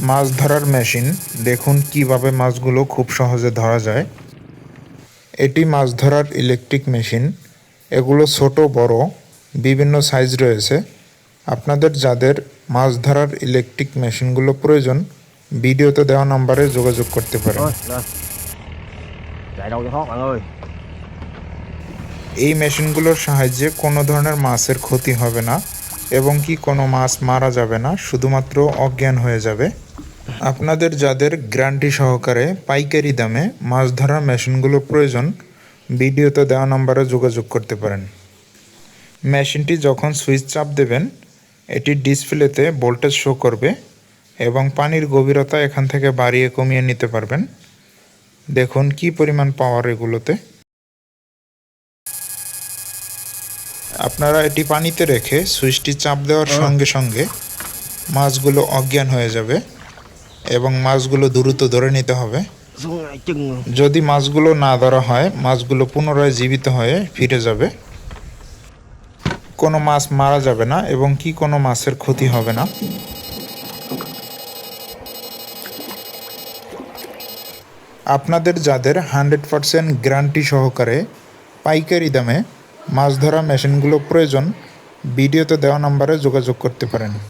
মাছ ধরার মেশিন। দেখুন কীভাবে মাছগুলো খুব সহজে ধরা যায়। এটি মাছ ধরার ইলেকট্রিক মেশিন। এগুলো ছোট বড় বিভিন্ন সাইজ রয়েছে। আপনাদের যাদের মাছ ধরার ইলেকট্রিক মেশিনগুলো প্রয়োজন ভিডিওতে দেওয়া নম্বরে যোগাযোগ করতে পারেন। এই মেশিনগুলোর সাহায্যে কোনো ধরনের মাছের ক্ষতি হবে না এবং কি কোনো মাছ মারা যাবে না শুধুমাত্র অজ্ঞান হয়ে যাবে। আপনাদের যাদের গ্যারান্টি সহকারে পাইকারি দামে মাছ ধরার মেশিনগুলো প্রয়োজন ভিডিওতে দেওয়া নম্বরে যোগাযোগ করতে পারেন। মেশিনটি যখন সুইচ চাপ দেবেন এটি ডিসপ্লেতে ভোল্টেজ শো করবে এবং পানির গভীরতা এখান থেকে বাড়িয়ে কমিয়ে নিতে পারবেন। দেখুন কি পরিমাণ পাওয়ার এগুলোতে। আপনারা এটি পানিতে রেখে সুইচটি চাপ দেওয়ার সঙ্গে সঙ্গে মাছগুলো অজ্ঞান হয়ে যাবে। এবং মাছগুলো দ্রুত ধরে নিতে হবে। যদি মাছগুলো না ধরা হয়, মাছগুলো পুনরায় জীবিত হয়ে ফিরে যাবে। কোনো মাছ মারা যাবে না এবং কি কোনো মাছের ক্ষতি হবে না। আপনাদের যাদের হান্ড্রেড পারসেন্ট গ্যারান্টি সহকারে পাইকারি দামে মাছ ধরা মেশিনগুলো প্রয়োজন, ভিডিওতে দেওয়া নম্বরে যোগাযোগ করতে পারেন।